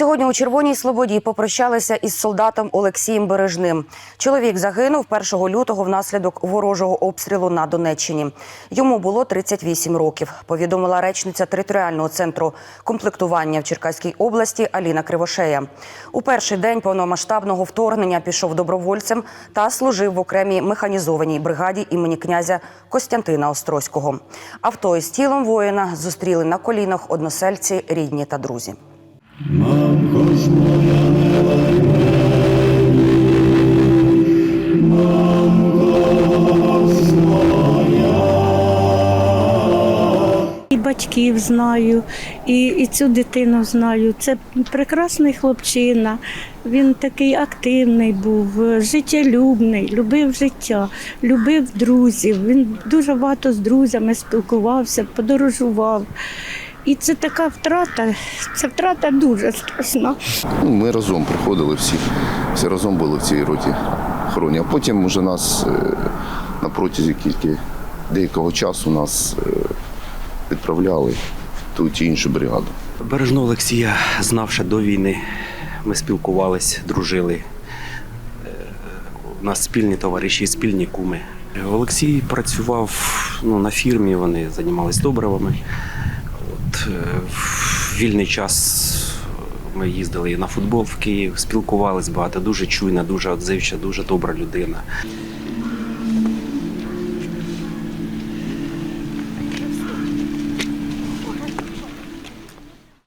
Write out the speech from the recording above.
Сьогодні у Червоній Слободі попрощалися із солдатом Олексієм Бережним. Чоловік загинув 1 лютого внаслідок ворожого обстрілу на Донеччині. Йому було 38 років. Повідомила речниця територіального центру комплектування в Черкаській області Аліна Кривошея. У перший день повномасштабного вторгнення пішов добровольцем та служив в окремій механізованій бригаді імені князя Костянтина Острозького. Авто із тілом воїна зустріли на колінах односельці, рідні та друзі. І батьків знаю, і, і цю дитину знаю. Це прекрасний хлопчина. Він такий активний був, життєлюбний, любив життя, любив друзів. Він дуже багато з друзями спілкувався, подорожував. І це така втрата, це втрата дуже страшна. Ну, ми разом приходили всі, всі разом були в цій роті охороні. А потім вже нас е, на протязі кілька деякого часу нас е, відправляли в ту чи іншу бригаду. Бережного Олексія знав ще до війни. Ми спілкувались, дружили. Е, У нас спільні товариші, спільні куми. Олексій працював ну, на фірмі, вони займалися добривами. Е, в вільний час ми їздили на футбол в Київ, спілкувалися багато, дуже чуйна, дуже отзивча, дуже добра людина.